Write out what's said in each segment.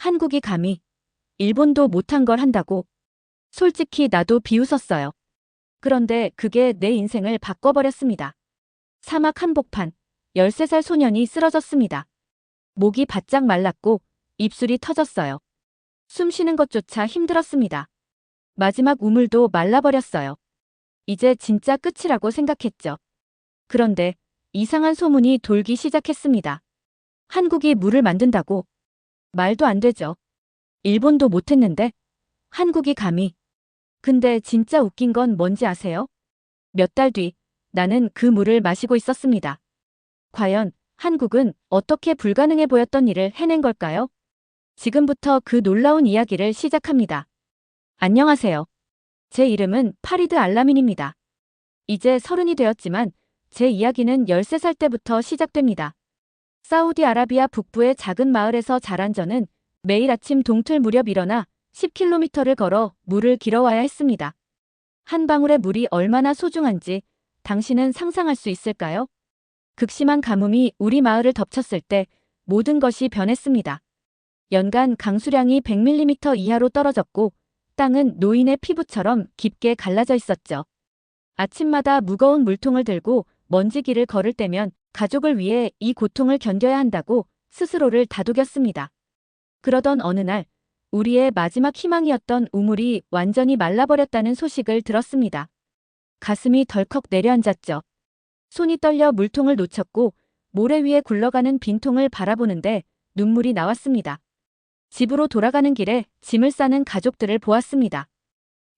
한국이 감히 일본도 못한 걸 한다고. 솔직히 나도 비웃었어요. 그런데 그게 내 인생을 바꿔버렸습니다. 사막 한복판, 13살 소년이 쓰러졌습니다. 목이 바짝 말랐고 입술이 터졌어요. 숨 쉬는 것조차 힘들었습니다. 마지막 우물도 말라버렸어요. 이제 진짜 끝이라고 생각했죠. 그런데 이상한 소문이 돌기 시작했습니다. 한국이 물을 만든다고. 말도 안 되죠. 일본도 못했는데 한국이 감히. 근데 진짜 웃긴 건 뭔지 아세요? 몇 달 뒤 나는 그 물을 마시고 있었습니다. 과연 한국은 어떻게 불가능해 보였던 일을 해낸 걸까요? 지금부터 그 놀라운 이야기를 시작합니다. 안녕하세요. 제 이름은 파리드 알라민입니다. 이제 서른이 되었지만 제 이야기는 13살 때부터 시작됩니다. 사우디아라비아 북부의 작은 마을에서 자란 저는 매일 아침 동틀 무렵 일어나 10km를 걸어 물을 길어와야 했습니다. 한 방울의 물이 얼마나 소중한지 당신은 상상할 수 있을까요? 극심한 가뭄이 우리 마을을 덮쳤을 때 모든 것이 변했습니다. 연간 강수량이 100mm 이하로 떨어졌고 땅은 노인의 피부처럼 깊게 갈라져 있었죠. 아침마다 무거운 물통을 들고 먼지길을 걸을 때면 가족을 위해 이 고통을 견뎌야 한다고 스스로를 다독였습니다. 그러던 어느 날 우리의 마지막 희망이었던 우물이 완전히 말라버렸다는 소식을 들었습니다. 가슴이 덜컥 내려앉았죠. 손이 떨려 물통을 놓쳤고 모래 위에 굴러가는 빈통을 바라보는데 눈물이 나왔습니다. 집으로 돌아가는 길에 짐을 싸는 가족들을 보았습니다.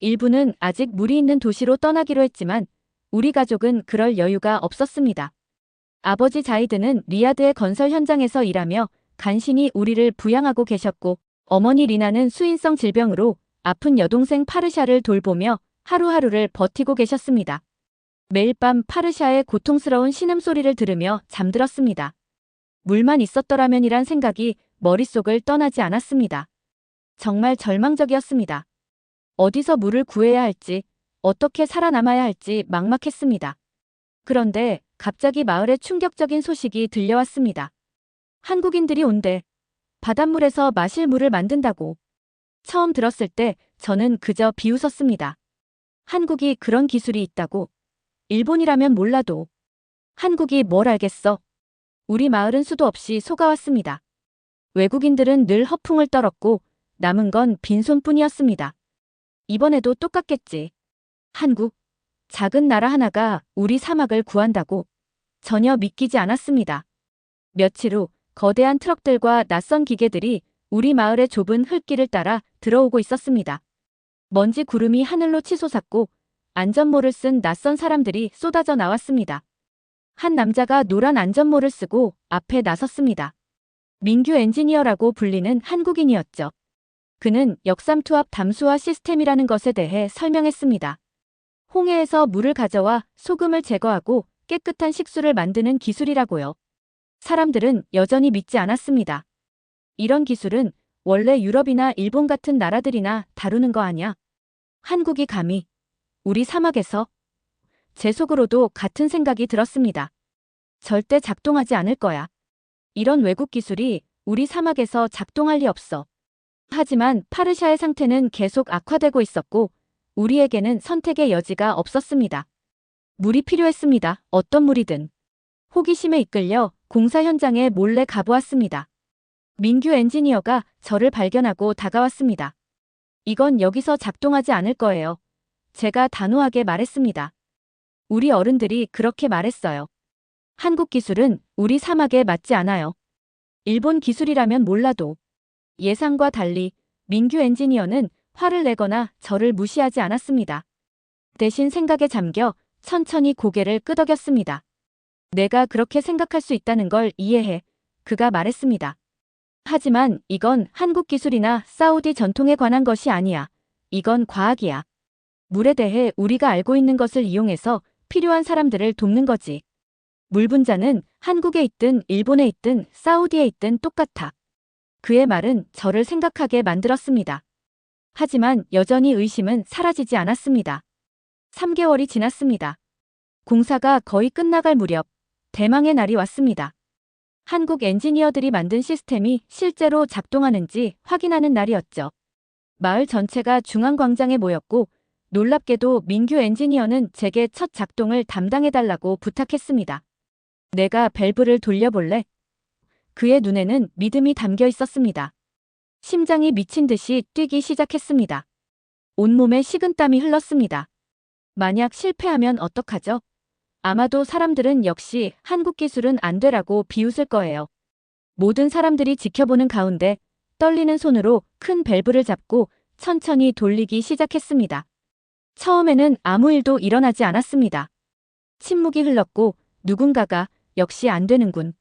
일부는 아직 물이 있는 도시로 떠나기로 했지만 우리 가족은 그럴 여유가 없었습니다. 아버지 자이드는 리야드의 건설 현장에서 일하며 간신히 우리를 부양하고 계셨고 어머니 리나는 수인성 질병으로 아픈 여동생 파르샤를 돌보며 하루하루를 버티고 계셨습니다. 매일 밤 파르샤의 고통스러운 신음소리를 들으며 잠들었습니다. 물만 있었더라면이란 생각이 머릿속을 떠나지 않았습니다. 정말 절망적이었습니다. 어디서 물을 구해야 할지, 어떻게 살아남아야 할지 막막했습니다. 그런데 갑자기 마을에 충격적인 소식이 들려왔습니다. 한국인들이 온대. 바닷물에서 마실 물을 만든다고. 처음 들었을 때 저는 그저 비웃었습니다. 한국이 그런 기술이 있다고. 일본이라면 몰라도. 한국이 뭘 알겠어. 우리 마을은 수도 없이 속아왔습니다. 외국인들은 늘 허풍을 떨었고 남은 건 빈손뿐이었습니다. 이번에도 똑같겠지. 한국, 작은 나라 하나가 우리 사막을 구한다고 전혀 믿기지 않았습니다. 며칠 후 거대한 트럭들과 낯선 기계들이 우리 마을의 좁은 흙길을 따라 들어오고 있었습니다. 먼지 구름이 하늘로 치솟았고 안전모를 쓴 낯선 사람들이 쏟아져 나왔습니다. 한 남자가 노란 안전모를 쓰고 앞에 나섰습니다. 민규 엔지니어라고 불리는 한국인이었죠. 그는 역삼투압 담수화 시스템이라는 것에 대해 설명했습니다. 홍해에서 물을 가져와 소금을 제거하고 깨끗한 식수를 만드는 기술이라고요. 사람들은 여전히 믿지 않았습니다. 이런 기술은 원래 유럽이나 일본 같은 나라들이나 다루는 거 아냐? 한국이 감히 우리 사막에서 제 속으로도 같은 생각이 들었습니다. 절대 작동하지 않을 거야. 이런 외국 기술이 우리 사막에서 작동할 리 없어. 하지만 파르샤의 상태는 계속 악화되고 있었고 우리에게는 선택의 여지가 없었습니다. 물이 필요했습니다. 어떤 물이든. 호기심에 이끌려 공사 현장에 몰래 가보았습니다. 민규 엔지니어가 저를 발견하고 다가왔습니다. 이건 여기서 작동하지 않을 거예요. 제가 단호하게 말했습니다. 우리 어른들이 그렇게 말했어요. 한국 기술은 우리 사막에 맞지 않아요. 일본 기술이라면 몰라도. 예상과 달리 민규 엔지니어는 화를 내거나 저를 무시하지 않았습니다. 대신 생각에 잠겨 천천히 고개를 끄덕였습니다. 내가 그렇게 생각할 수 있다는 걸 이해해. 그가 말했습니다. 하지만 이건 한국 기술이나 사우디 전통에 관한 것이 아니야. 이건 과학이야. 물에 대해 우리가 알고 있는 것을 이용해서 필요한 사람들을 돕는 거지. 물 분자는 한국에 있든 일본에 있든 사우디에 있든 똑같아. 그의 말은 저를 생각하게 만들었습니다. 하지만 여전히 의심은 사라지지 않았습니다. 3개월이 지났습니다. 공사가 거의 끝나갈 무렵 대망의 날이 왔습니다. 한국 엔지니어들이 만든 시스템이 실제로 작동하는지 확인하는 날이었죠. 마을 전체가 중앙광장에 모였고 놀랍게도 민규 엔지니어는 제게 첫 작동을 담당해달라고 부탁했습니다. 내가 밸브를 돌려볼래? 그의 눈에는 믿음이 담겨 있었습니다. 심장이 미친 듯이 뛰기 시작했습니다. 온몸에 식은땀이 흘렀습니다. 만약 실패하면 어떡하죠? 아마도 사람들은 역시 한국 기술은 안 되라고 비웃을 거예요. 모든 사람들이 지켜보는 가운데 떨리는 손으로 큰 밸브를 잡고 천천히 돌리기 시작했습니다. 처음에는 아무 일도 일어나지 않았습니다. 침묵이 흘렀고 누군가가 역시 안 되는군.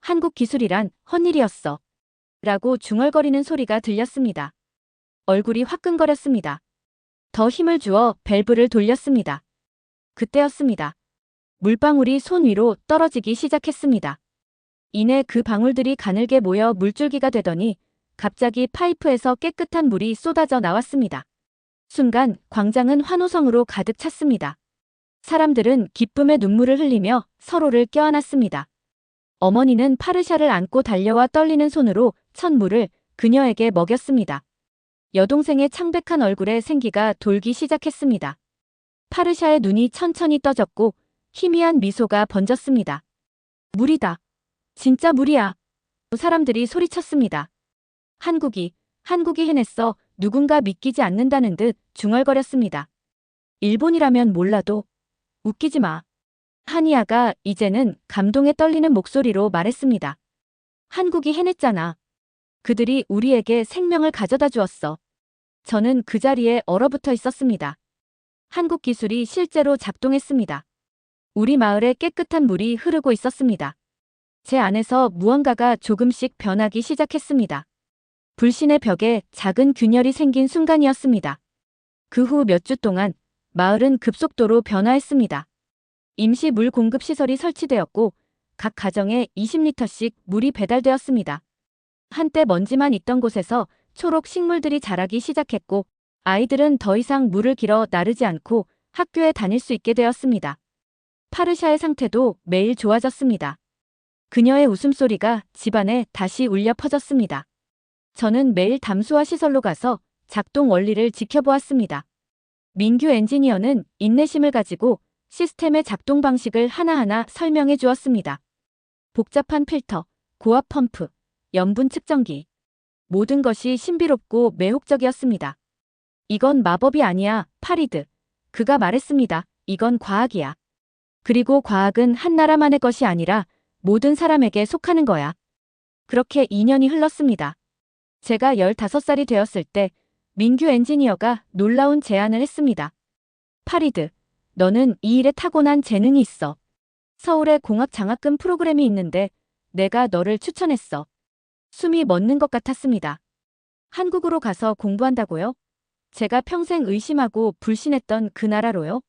한국 기술이란 헛일이었어. 라고 중얼거리는 소리가 들렸습니다. 얼굴이 화끈거렸습니다. 더 힘을 주어 밸브를 돌렸습니다. 그때였습니다. 물방울이 손 위로 떨어지기 시작했습니다. 이내 그 방울들이 가늘게 모여 물줄기가 되더니 갑자기 파이프에서 깨끗한 물이 쏟아져 나왔습니다. 순간 광장은 환호성으로 가득 찼습니다. 사람들은 기쁨의 눈물을 흘리며 서로를 껴안았습니다. 어머니는 파르샤를 안고 달려와 떨리는 손으로 첫 물을 그녀에게 먹였습니다. 여동생의 창백한 얼굴에 생기가 돌기 시작했습니다. 파르샤의 눈이 천천히 떠졌고 희미한 미소가 번졌습니다. 물이다. 진짜 물이야. 사람들이 소리쳤습니다. 한국이, 한국이 해냈어. 누군가 믿기지 않는다는 듯 중얼거렸습니다. 일본이라면 몰라도 웃기지 마. 하니아가 이제는 감동에 떨리는 목소리로 말했습니다. 한국이 해냈잖아. 그들이 우리에게 생명을 가져다 주었어. 저는 그 자리에 얼어붙어 있었습니다. 한국 기술이 실제로 작동했습니다. 우리 마을에 깨끗한 물이 흐르고 있었습니다. 제 안에서 무언가가 조금씩 변하기 시작했습니다. 불신의 벽에 작은 균열이 생긴 순간이었습니다. 그 후 몇 주 동안 마을은 급속도로 변화했습니다. 임시 물 공급 시설이 설치되었고 각 가정에 20리터씩 물이 배달되었습니다. 한때 먼지만 있던 곳에서 초록 식물들이 자라기 시작했고 아이들은 더 이상 물을 길어 나르지 않고 학교에 다닐 수 있게 되었습니다. 파르샤의 상태도 매일 좋아졌습니다. 그녀의 웃음소리가 집안에 다시 울려 퍼졌습니다. 저는 매일 담수화 시설로 가서 작동 원리를 지켜보았습니다. 민규 엔지니어는 인내심을 가지고 시스템의 작동 방식을 하나하나 설명해 주었습니다. 복잡한 필터, 고압 펌프, 염분 측정기. 모든 것이 신비롭고 매혹적이었습니다. 이건 마법이 아니야, 파리드. 그가 말했습니다. 이건 과학이야. 그리고 과학은 한 나라만의 것이 아니라 모든 사람에게 속하는 거야. 그렇게 2년이 흘렀습니다. 제가 15살이 되었을 때 민규 엔지니어가 놀라운 제안을 했습니다. 파리드, 너는 이 일에 타고난 재능이 있어. 서울에 공학 장학금 프로그램이 있는데 내가 너를 추천했어. 숨이 멎는 것 같았습니다. 한국으로 가서 공부한다고요? 제가 평생 의심하고 불신했던 그 나라로요?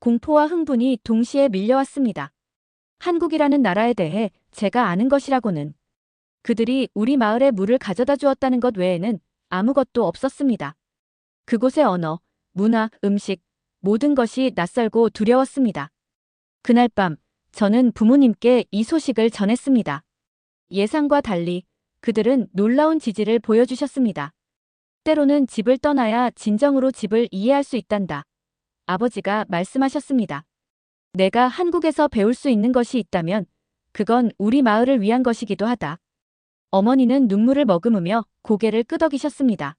공포와 흥분이 동시에 밀려왔습니다. 한국이라는 나라에 대해 제가 아는 것이라고는 그들이 우리 마을에 물을 가져다 주었다는 것 외에는 아무것도 없었습니다. 그곳의 언어, 문화, 음식, 모든 것이 낯설고 두려웠습니다. 그날 밤, 저는 부모님께 이 소식을 전했습니다. 예상과 달리 그들은 놀라운 지지를 보여주셨습니다. 때로는 집을 떠나야 진정으로 집을 이해할 수 있단다. 아버지가 말씀하셨습니다. 내가 한국에서 배울 수 있는 것이 있다면 그건 우리 마을을 위한 것이기도 하다. 어머니는 눈물을 머금으며 고개를 끄덕이셨습니다.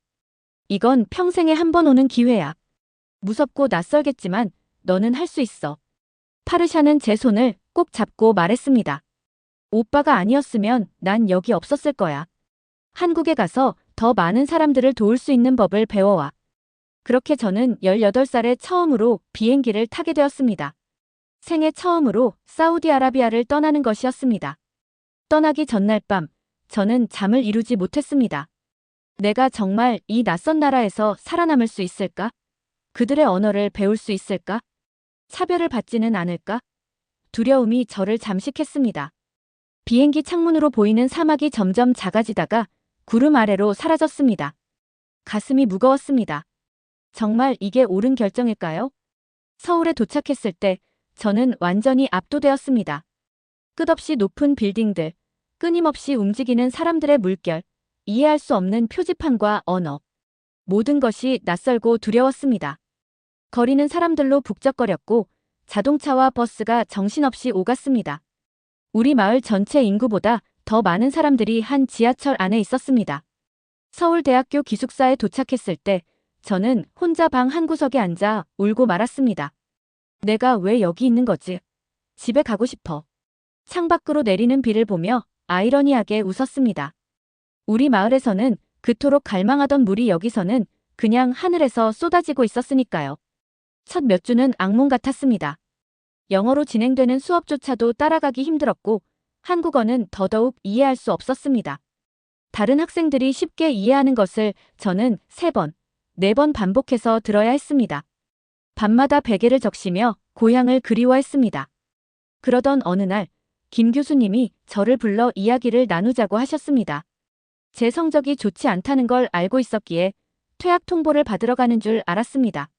이건 평생에 한 번 오는 기회야. 무섭고 낯설겠지만 너는 할 수 있어. 파르샤는 제 손을 꼭 잡고 말했습니다. 오빠가 아니었으면 난 여기 없었을 거야. 한국에 가서 더 많은 사람들을 도울 수 있는 법을 배워와. 그렇게 저는 18살에 처음으로 비행기를 타게 되었습니다. 생애 처음으로 사우디아라비아를 떠나는 것이었습니다. 떠나기 전날 밤, 저는 잠을 이루지 못했습니다. 내가 정말 이 낯선 나라에서 살아남을 수 있을까? 그들의 언어를 배울 수 있을까? 차별을 받지는 않을까? 두려움이 저를 잠식했습니다. 비행기 창문으로 보이는 사막이 점점 작아지다가 구름 아래로 사라졌습니다. 가슴이 무거웠습니다. 정말 이게 옳은 결정일까요? 서울에 도착했을 때 저는 완전히 압도되었습니다. 끝없이 높은 빌딩들, 끊임없이 움직이는 사람들의 물결, 이해할 수 없는 표지판과 언어. 모든 것이 낯설고 두려웠습니다. 거리는 사람들로 북적거렸고 자동차와 버스가 정신없이 오갔습니다. 우리 마을 전체 인구보다 더 많은 사람들이 한 지하철 안에 있었습니다. 서울대학교 기숙사에 도착했을 때 저는 혼자 방 한 구석에 앉아 울고 말았습니다. 내가 왜 여기 있는 거지? 집에 가고 싶어. 창밖으로 내리는 비를 보며 아이러니하게 웃었습니다. 우리 마을에서는 그토록 갈망하던 물이 여기서는 그냥 하늘에서 쏟아지고 있었으니까요. 첫 몇 주는 악몽 같았습니다. 영어로 진행되는 수업조차도 따라가기 힘들었고 한국어는 더더욱 이해할 수 없었습니다. 다른 학생들이 쉽게 이해하는 것을 저는 세 번, 네번 반복해서 들어야 했습니다. 밤마다 베개를 적시며 고향을 그리워했습니다. 그러던 어느 날, 김 교수님이 저를 불러 이야기를 나누자고 하셨습니다. 제 성적이 좋지 않다는 걸 알고 있었기에 퇴학 통보를 받으러 가는 줄 알았습니다.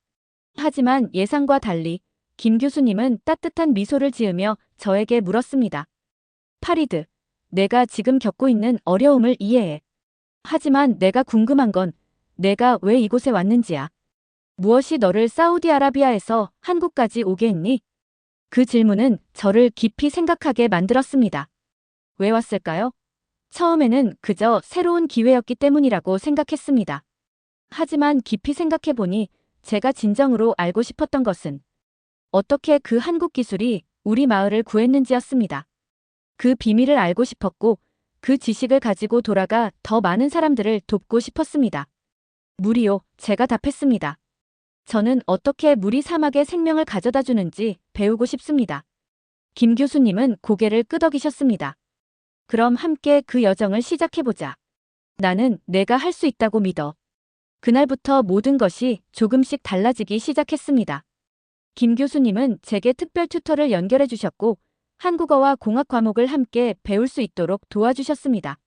하지만 예상과 달리 김 교수님은 따뜻한 미소를 지으며 저에게 물었습니다. 파리드, 내가 지금 겪고 있는 어려움을 이해해. 하지만 내가 궁금한 건 내가 왜 이곳에 왔는지야. 무엇이 너를 사우디아라비아에서 한국까지 오게 했니? 그 질문은 저를 깊이 생각하게 만들었습니다. 왜 왔을까요? 처음에는 그저 새로운 기회였기 때문이라고 생각했습니다. 하지만 깊이 생각해보니 제가 진정으로 알고 싶었던 것은 어떻게 그 한국 기술이 우리 마을을 구했는지였습니다. 그 비밀을 알고 싶었고 그 지식을 가지고 돌아가 더 많은 사람들을 돕고 싶었습니다. 물이요, 제가 답했습니다. 저는 어떻게 물이 사막에 생명을 가져다 주는지 배우고 싶습니다. 김 교수님은 고개를 끄덕이셨습니다. 그럼 함께 그 여정을 시작해보자. 나는 내가 할 수 있다고 믿어. 그날부터 모든 것이 조금씩 달라지기 시작했습니다. 김 교수님은 제게 특별 튜터를 연결해 주셨고 한국어와 공학 과목을 함께 배울 수 있도록 도와주셨습니다.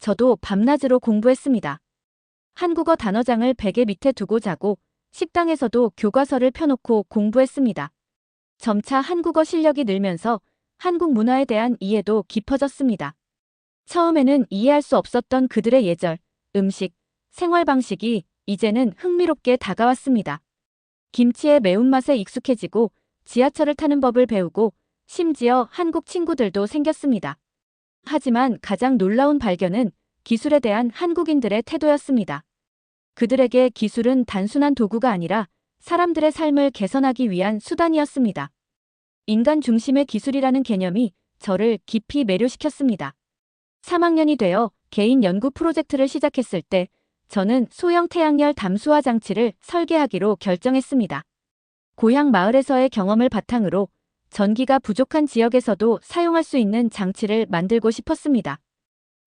저도 밤낮으로 공부했습니다. 한국어 단어장을 베개 밑에 두고 자고 식당에서도 교과서를 펴놓고 공부했습니다. 점차 한국어 실력이 늘면서 한국 문화에 대한 이해도 깊어졌습니다. 처음에는 이해할 수 없었던 그들의 예절, 음식, 생활 방식이 이제는 흥미롭게 다가왔습니다. 김치의 매운맛에 익숙해지고 지하철을 타는 법을 배우고 심지어 한국 친구들도 생겼습니다. 하지만 가장 놀라운 발견은 기술에 대한 한국인들의 태도였습니다. 그들에게 기술은 단순한 도구가 아니라 사람들의 삶을 개선하기 위한 수단이었습니다. 인간 중심의 기술이라는 개념이 저를 깊이 매료시켰습니다. 3학년이 되어 개인 연구 프로젝트를 시작했을 때 저는 소형 태양열 담수화 장치를 설계하기로 결정했습니다. 고향 마을에서의 경험을 바탕으로 전기가 부족한 지역에서도 사용할 수 있는 장치를 만들고 싶었습니다.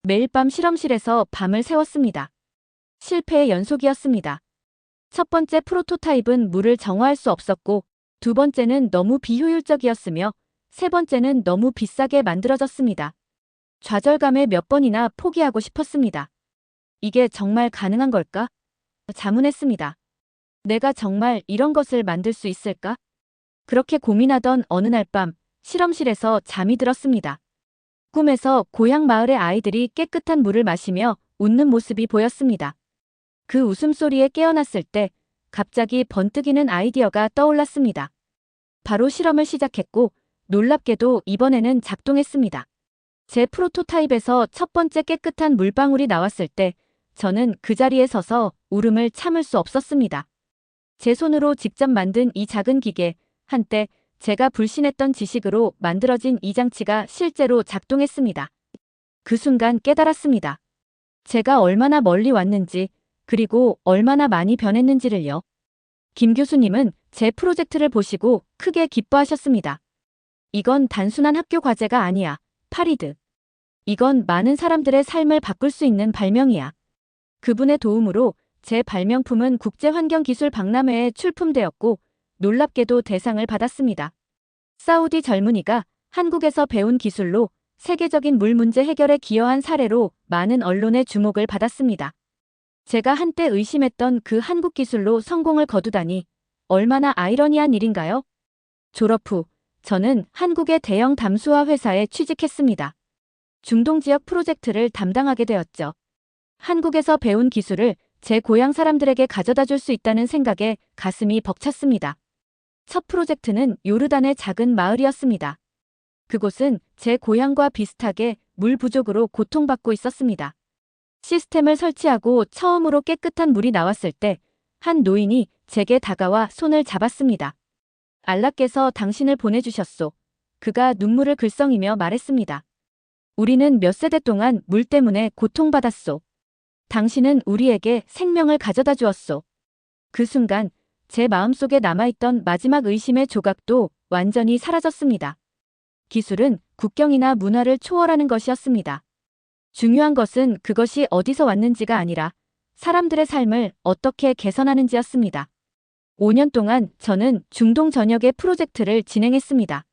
매일 밤 실험실에서 밤을 새웠습니다. 실패의 연속이었습니다. 첫 번째 프로토타입은 물을 정화할 수 없었고 두 번째는 너무 비효율적이었으며 세 번째는 너무 비싸게 만들어졌습니다. 좌절감에 몇 번이나 포기하고 싶었습니다. 이게 정말 가능한 걸까? 자문했습니다. 내가 정말 이런 것을 만들 수 있을까? 그렇게 고민하던 어느 날 밤 실험실에서 잠이 들었습니다. 꿈에서 고향 마을의 아이들이 깨끗한 물을 마시며 웃는 모습이 보였습니다. 그 웃음소리에 깨어났을 때 갑자기 번뜩이는 아이디어가 떠올랐습니다. 바로 실험을 시작했고 놀랍게도 이번에는 작동했습니다. 제 프로토타입에서 첫 번째 깨끗한 물방울이 나왔을 때 저는 그 자리에 서서 울음을 참을 수 없었습니다. 제 손으로 직접 만든 이 작은 기계, 한때 제가 불신했던 지식으로 만들어진 이 장치가 실제로 작동했습니다. 그 순간 깨달았습니다. 제가 얼마나 멀리 왔는지, 그리고 얼마나 많이 변했는지를요. 김 교수님은 제 프로젝트를 보시고 크게 기뻐하셨습니다. 이건 단순한 학교 과제가 아니야. 파리드. 이건 많은 사람들의 삶을 바꿀 수 있는 발명이야. 그분의 도움으로 제 발명품은 국제환경기술 박람회에 출품되었고 놀랍게도 대상을 받았습니다. 사우디 젊은이가 한국에서 배운 기술로 세계적인 물 문제 해결에 기여한 사례로 많은 언론의 주목을 받았습니다. 제가 한때 의심했던 그 한국 기술로 성공을 거두다니 얼마나 아이러니한 일인가요? 졸업 후 저는 한국의 대형 담수화 회사에 취직했습니다. 중동 지역 프로젝트를 담당하게 되었죠. 한국에서 배운 기술을 제 고향 사람들에게 가져다 줄 수 있다는 생각에 가슴이 벅찼습니다. 첫 프로젝트는 요르단의 작은 마을이었습니다. 그곳은 제 고향과 비슷하게 물 부족으로 고통받고 있었습니다. 시스템을 설치하고 처음으로 깨끗한 물이 나왔을 때 한 노인이 제게 다가와 손을 잡았습니다. 알라께서 당신을 보내주셨소. 그가 눈물을 글썽이며 말했습니다. 우리는 몇 세대 동안 물 때문에 고통받았소. 당신은 우리에게 생명을 가져다 주었소. 그 순간 제 마음속에 남아있던 마지막 의심의 조각도 완전히 사라졌습니다. 기술은 국경이나 문화를 초월하는 것이었습니다. 중요한 것은 그것이 어디서 왔는지가 아니라 사람들의 삶을 어떻게 개선하는지였습니다. 5년 동안 저는 중동 전역의 프로젝트를 진행했습니다.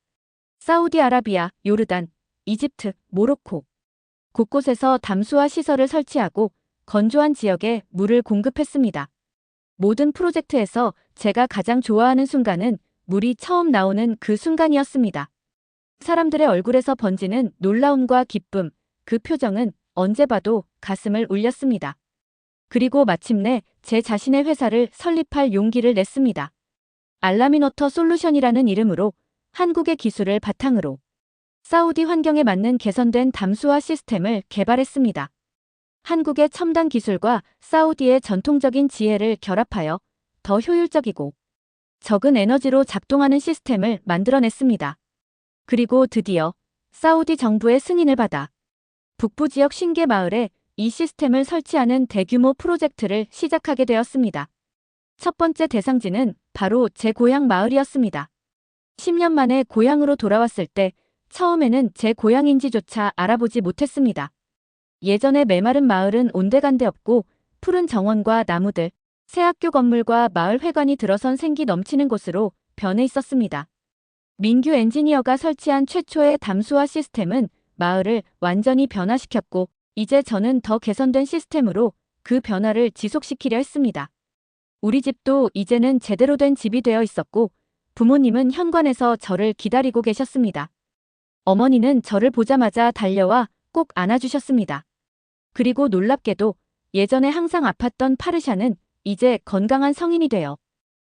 사우디아라비아, 요르단, 이집트, 모로코. 곳곳에서 담수화 시설을 설치하고 건조한 지역에 물을 공급했습니다. 모든 프로젝트에서 제가 가장 좋아하는 순간은 물이 처음 나오는 그 순간이었습니다. 사람들의 얼굴에서 번지는 놀라움과 기쁨, 그 표정은 언제 봐도 가슴을 울렸습니다. 그리고 마침내 제 자신의 회사를 설립할 용기를 냈습니다. 알라미노터 솔루션이라는 이름으로 한국의 기술을 바탕으로 사우디 환경에 맞는 개선된 담수화 시스템을 개발했습니다. 한국의 첨단 기술과 사우디의 전통적인 지혜를 결합하여 더 효율적이고 적은 에너지로 작동하는 시스템을 만들어냈습니다. 그리고 드디어 사우디 정부의 승인을 받아 북부 지역 신계 마을에 이 시스템을 설치하는 대규모 프로젝트를 시작하게 되었습니다. 첫 번째 대상지는 바로 제 고향 마을이었습니다. 10년 만에 고향으로 돌아왔을 때 처음에는 제 고향인지조차 알아보지 못했습니다. 예전에 메마른 마을은 온데간데 없고 푸른 정원과 나무들, 새 학교 건물과 마을 회관이 들어선 생기 넘치는 곳으로 변해 있었습니다. 민규 엔지니어가 설치한 최초의 담수화 시스템은 마을을 완전히 변화시켰고 이제 저는 더 개선된 시스템으로 그 변화를 지속시키려 했습니다. 우리 집도 이제는 제대로 된 집이 되어 있었고 부모님은 현관에서 저를 기다리고 계셨습니다. 어머니는 저를 보자마자 달려와 꼭 안아주셨습니다. 그리고 놀랍게도 예전에 항상 아팠던 파르샤는 이제 건강한 성인이 되어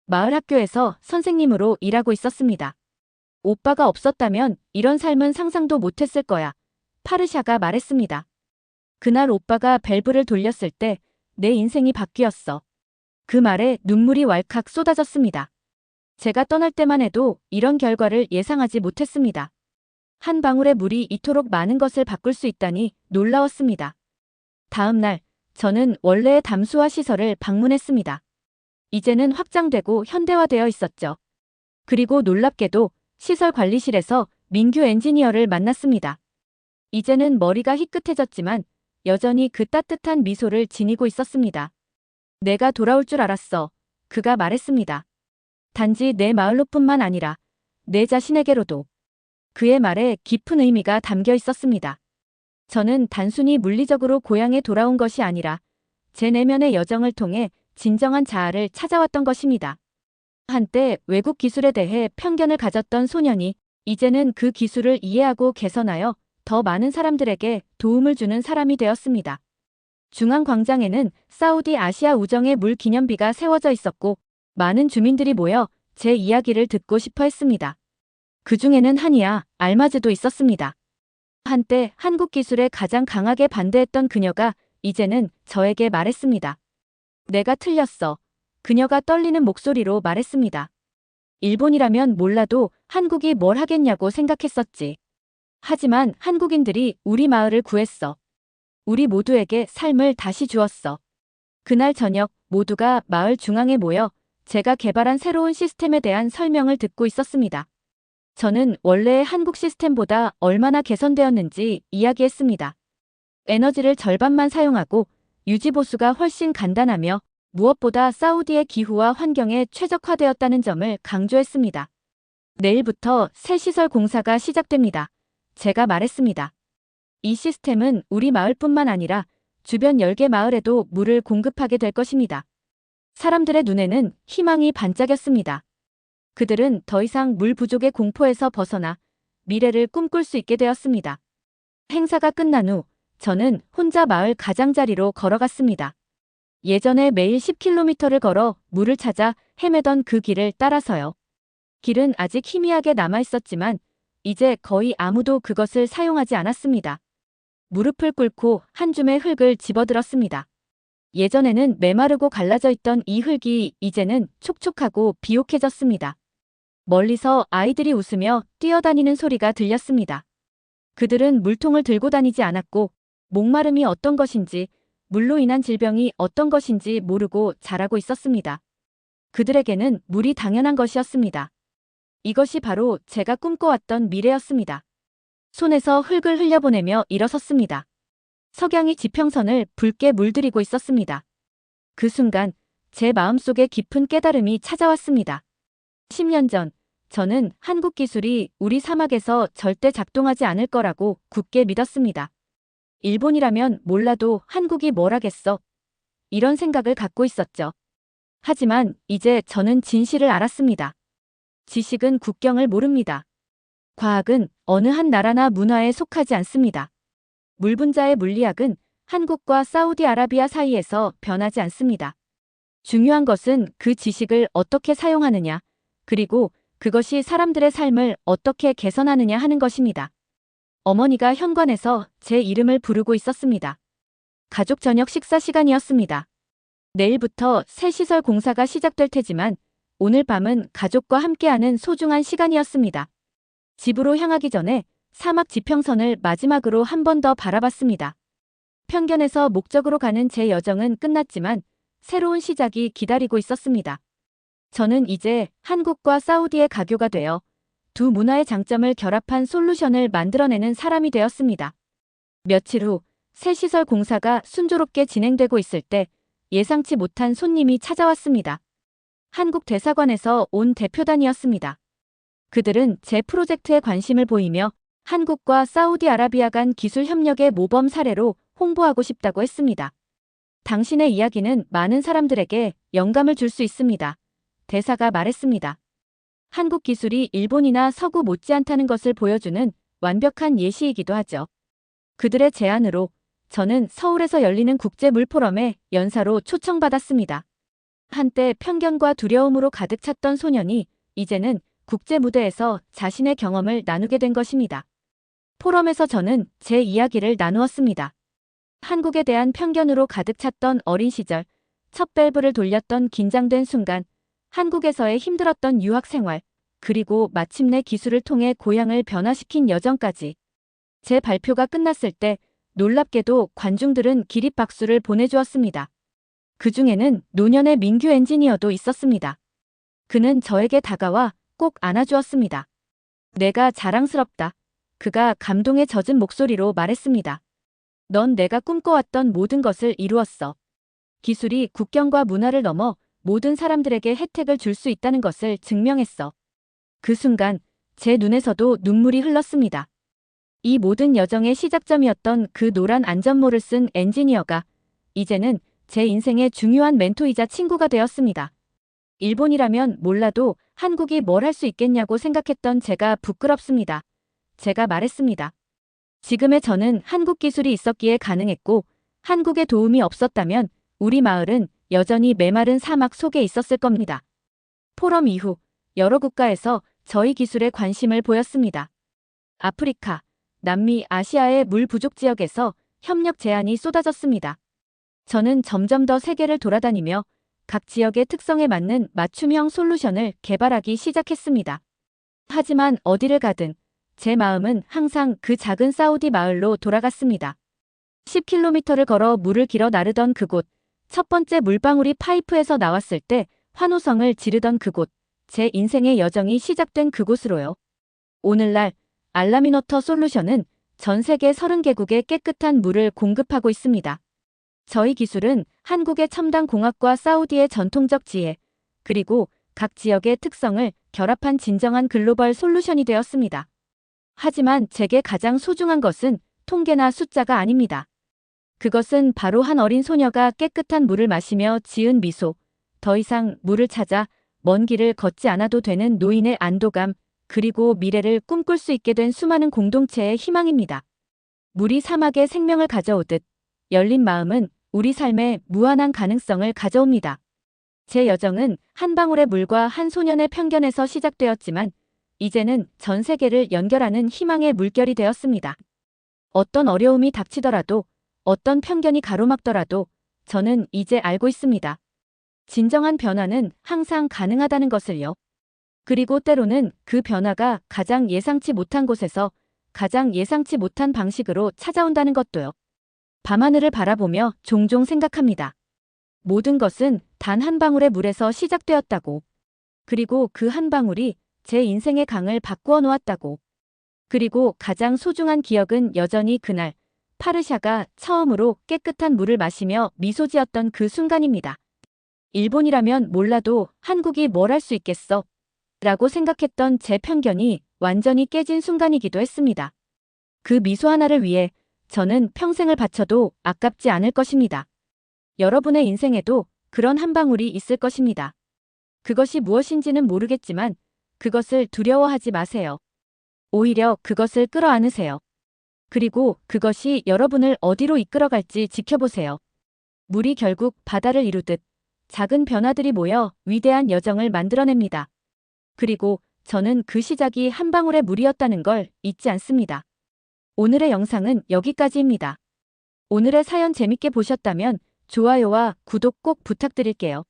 마을 학교에서 선생님으로 일하고 있었습니다. 오빠가 없었다면 이런 삶은 상상도 못했을 거야. 파르샤가 말했습니다. 그날 오빠가 밸브를 돌렸을 때 내 인생이 바뀌었어. 그 말에 눈물이 왈칵 쏟아졌습니다. 제가 떠날 때만 해도 이런 결과를 예상하지 못했습니다. 한 방울의 물이 이토록 많은 것을 바꿀 수 있다니 놀라웠습니다. 다음 날, 저는 원래의 담수화 시설을 방문했습니다. 이제는 확장되고 현대화되어 있었죠. 그리고 놀랍게도 시설 관리실에서 민규 엔지니어를 만났습니다. 이제는 머리가 희끗해졌지만 여전히 그 따뜻한 미소를 지니고 있었습니다. 내가 돌아올 줄 알았어. 그가 말했습니다. 단지 내 마을로뿐만 아니라 내 자신에게로도. 그의 말에 깊은 의미가 담겨 있었습니다. 저는 단순히 물리적으로 고향에 돌아온 것이 아니라 제 내면의 여정을 통해 진정한 자아를 찾아왔던 것입니다. 한때 외국 기술에 대해 편견을 가졌던 소년이 이제는 그 기술을 이해하고 개선하여 더 많은 사람들에게 도움을 주는 사람이 되었습니다. 중앙광장에는 사우디 아시아 우정의 물 기념비가 세워져 있었고 많은 주민들이 모여 제 이야기를 듣고 싶어 했습니다. 그 중에는 한이야, 알마즈도 있었습니다. 한때 한국 기술에 가장 강하게 반대했던 그녀가 이제는 저에게 말했습니다. 내가 틀렸어. 그녀가 떨리는 목소리로 말했습니다. 일본이라면 몰라도 한국이 뭘 하겠냐고 생각했었지. 하지만 한국인들이 우리 마을을 구했어. 우리 모두에게 삶을 다시 주었어. 그날 저녁 모두가 마을 중앙에 모여 제가 개발한 새로운 시스템에 대한 설명을 듣고 있었습니다. 저는 원래의 한국 시스템보다 얼마나 개선되었는지 이야기했습니다. 에너지를 절반만 사용하고 유지보수가 훨씬 간단하며 무엇보다 사우디의 기후와 환경에 최적화되었다는 점을 강조했습니다. 내일부터 새 시설 공사가 시작됩니다. 제가 말했습니다. 이 시스템은 우리 마을뿐만 아니라 주변 10개 마을에도 물을 공급하게 될 것입니다. 사람들의 눈에는 희망이 반짝였습니다. 그들은 더 이상 물 부족의 공포에서 벗어나 미래를 꿈꿀 수 있게 되었습니다. 행사가 끝난 후 저는 혼자 마을 가장자리로 걸어갔습니다. 예전에 매일 10km를 걸어 물을 찾아 헤매던 그 길을 따라서요. 길은 아직 희미하게 남아 있었지만 이제 거의 아무도 그것을 사용하지 않았습니다. 무릎을 꿇고 한 줌의 흙을 집어들었습니다. 예전에는 메마르고 갈라져 있던 이 흙이 이제는 촉촉하고 비옥해졌습니다. 멀리서 아이들이 웃으며 뛰어다니는 소리가 들렸습니다. 그들은 물통을 들고 다니지 않았고 목마름이 어떤 것인지 물로 인한 질병이 어떤 것인지 모르고 자라고 있었습니다. 그들에게는 물이 당연한 것이었습니다. 이것이 바로 제가 꿈꿔왔던 미래였습니다. 손에서 흙을 흘려보내며 일어섰습니다. 석양이 지평선을 붉게 물들이고 있었습니다. 그 순간 제 마음속에 깊은 깨달음이 찾아왔습니다. 10년 전 저는 한국 기술이 우리 사막에서 절대 작동하지 않을 거라고 굳게 믿었습니다. 일본이라면 몰라도 한국이 뭘 하겠어. 이런 생각을 갖고 있었죠. 하지만 이제 저는 진실을 알았습니다. 지식은 국경을 모릅니다. 과학은 어느 한 나라나 문화에 속하지 않습니다. 물 분자의 물리학은 한국과 사우디아라비아 사이에서 변하지 않습니다. 중요한 것은 그 지식을 어떻게 사용하느냐, 그리고 그것이 사람들의 삶을 어떻게 개선하느냐 하는 것입니다. 어머니가 현관에서 제 이름을 부르고 있었습니다. 가족 저녁 식사 시간이었습니다. 내일부터 새 시설 공사가 시작될 테지만 오늘 밤은 가족과 함께하는 소중한 시간이었습니다. 집으로 향하기 전에 사막 지평선을 마지막으로 한 번 더 바라봤습니다. 편견에서 목적으로 가는 제 여정은 끝났지만 새로운 시작이 기다리고 있었습니다. 저는 이제 한국과 사우디의 가교가 되어 두 문화의 장점을 결합한 솔루션을 만들어내는 사람이 되었습니다. 며칠 후 새 시설 공사가 순조롭게 진행되고 있을 때 예상치 못한 손님이 찾아왔습니다. 한국 대사관에서 온 대표단이었습니다. 그들은 제 프로젝트에 관심을 보이며 한국과 사우디아라비아 간 기술 협력의 모범 사례로 홍보하고 싶다고 했습니다. 당신의 이야기는 많은 사람들에게 영감을 줄 수 있습니다. 대사가 말했습니다. 한국 기술이 일본이나 서구 못지않다는 것을 보여주는 완벽한 예시이기도 하죠. 그들의 제안으로 저는 서울에서 열리는 국제 물포럼에 연사로 초청받았습니다. 한때 편견과 두려움으로 가득 찼던 소년이 이제는 국제 무대에서 자신의 경험을 나누게 된 것입니다. 포럼에서 저는 제 이야기를 나누었습니다. 한국에 대한 편견으로 가득 찼던 어린 시절, 첫 밸브를 돌렸던 긴장된 순간, 한국에서의 힘들었던 유학 생활, 그리고 마침내 기술을 통해 고향을 변화시킨 여정까지. 제 발표가 끝났을 때 놀랍게도 관중들은 기립박수를 보내주었습니다. 그 중에는 노년의 민규 엔지니어도 있었습니다. 그는 저에게 다가와 꼭 안아주었습니다. 내가 자랑스럽다. 그가 감동에 젖은 목소리로 말했습니다. 넌 내가 꿈꿔왔던 모든 것을 이루었어. 기술이 국경과 문화를 넘어 모든 사람들에게 혜택을 줄 수 있다는 것을 증명했어. 그 순간 제 눈에서도 눈물이 흘렀습니다. 이 모든 여정의 시작점이었던 그 노란 안전모를 쓴 엔지니어가 이제는 제 인생의 중요한 멘토이자 친구가 되었습니다. 일본이라면 몰라도 한국이 뭘 할 수 있겠냐고 생각했던 제가 부끄럽습니다. 제가 말했습니다. 지금의 저는 한국 기술이 있었기에 가능했고 한국의 도움이 없었다면 우리 마을은 여전히 메마른 사막 속에 있었을 겁니다. 포럼 이후 여러 국가에서 저희 기술에 관심을 보였습니다. 아프리카, 남미, 아시아의 물 부족 지역에서 협력 제안이 쏟아졌습니다. 저는 점점 더 세계를 돌아다니며 각 지역의 특성에 맞는 맞춤형 솔루션을 개발하기 시작했습니다. 하지만 어디를 가든 제 마음은 항상 그 작은 사우디 마을로 돌아갔습니다. 10km를 걸어 물을 길어 나르던 그곳, 첫 번째 물방울이 파이프에서 나왔을 때 환호성을 지르던 그곳, 제 인생의 여정이 시작된 그곳으로요. 오늘날 알라미노터 솔루션은 전 세계 30개국에 깨끗한 물을 공급하고 있습니다. 저희 기술은 한국의 첨단 공학과 사우디의 전통적 지혜, 그리고 각 지역의 특성을 결합한 진정한 글로벌 솔루션이 되었습니다. 하지만 제게 가장 소중한 것은 통계나 숫자가 아닙니다. 그것은 바로 한 어린 소녀가 깨끗한 물을 마시며 지은 미소, 더 이상 물을 찾아 먼 길을 걷지 않아도 되는 노인의 안도감, 그리고 미래를 꿈꿀 수 있게 된 수많은 공동체의 희망입니다. 물이 사막에 생명을 가져오듯 열린 마음은 우리 삶에 무한한 가능성을 가져옵니다. 제 여정은 한 방울의 물과 한 소년의 편견에서 시작되었지만 이제는 전 세계를 연결하는 희망의 물결이 되었습니다. 어떤 어려움이 닥치더라도 어떤 편견이 가로막더라도 저는 이제 알고 있습니다. 진정한 변화는 항상 가능하다는 것을요. 그리고 때로는 그 변화가 가장 예상치 못한 곳에서 가장 예상치 못한 방식으로 찾아온다는 것도요. 밤하늘을 바라보며 종종 생각합니다. 모든 것은 단 한 방울의 물에서 시작되었다고. 그리고 그 한 방울이 제 인생의 강을 바꾸어 놓았다고. 그리고 가장 소중한 기억은 여전히 그날 파르샤가 처음으로 깨끗한 물을 마시며 미소 지었던 그 순간입니다. 일본이라면 몰라도 한국이 뭘 할 수 있겠어? 라고 생각했던 제 편견이 완전히 깨진 순간이기도 했습니다. 그 미소 하나를 위해 저는 평생을 바쳐도 아깝지 않을 것입니다. 여러분의 인생에도 그런 한 방울이 있을 것입니다. 그것이 무엇인지는 모르겠지만 그것을 두려워하지 마세요. 오히려 그것을 끌어안으세요. 그리고 그것이 여러분을 어디로 이끌어갈지 지켜보세요. 물이 결국 바다를 이루듯 작은 변화들이 모여 위대한 여정을 만들어냅니다. 그리고 저는 그 시작이 한 방울의 물이었다는 걸 잊지 않습니다. 오늘의 영상은 여기까지입니다. 오늘의 사연 재밌게 보셨다면 좋아요와 구독 꼭 부탁드릴게요.